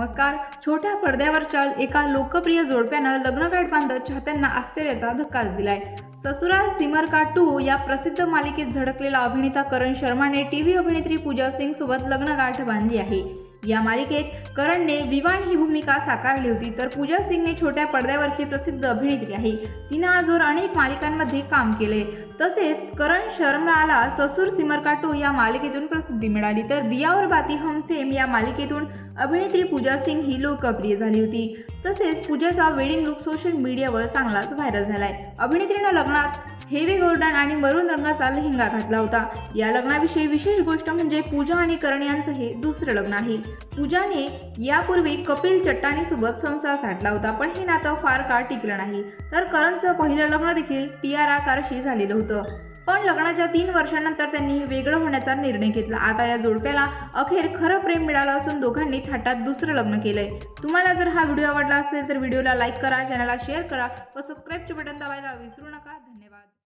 नमस्कार. छोट्या पडद्यावरच्या एका लोकप्रिय जोडप्यानं लग्नगाठ बांधत चाहत्यांना आश्चर्याचा धक्काच दिलाय. ससुराल सिमर का टू या प्रसिद्ध मालिकेत झडकलेला अभिनेता करण शर्माने टीव्ही अभिनेत्री पूजा सिंग सोबत लग्नगाठ बांधली आहे. या मालिकेत करणने विवान ही भूमिका साकारली होती तर पूजा सिंगने छोट्या पडद्यावरची प्रसिद्ध अभिनेत्री आहे. तिनं आजवर अनेक मालिकांमध्ये काम केले तसेच करण शर्माला ससुर सिमर काटो या मालिकेतून प्रसिद्धी मिळाली. तर दियावर बाती हम फेम या मालिकेतून अभिनेत्री पूजा सिंग ही लोकप्रिय झाली होती. तसेच पूजाचा वेडिंग लुक सोशल मीडियावर चांगलाच व्हायरल झालाय. अभिनेत्रीनं लग्नात हेवी गोल्डन आणि मरून रंगाचा लेहंगा घातला होता. या लग्नाविषयी विशेष गोष्ट म्हणजे पूजा आणि करण यांचं हे दुसरं लग्न आहे. पूजाने यापूर्वी कपिल चट्टानीसोबत संसार घातला होता पण हे नातं फार काळ टिकलं नाही. तर करणचं पहिलं लग्न देखील टियारा कारशी झालेलं होतं. होतं. पण लग्नाच्या तीन वर्षांनंतर त्यांनी वेगळं होण्याचा निर्णय घेतला. आता या जोडप्याला अखेर खरं प्रेम मिळालं असून दोघांनी थाटात दुसरं लग्न केलंय. तुम्हाला जर हा व्हिडिओ आवडला असेल तर व्हिडिओला लाईक करा चॅनलला शेअर करा व सबस्क्राईबचे बटन दाबायला विसरू नका. धन्यवाद.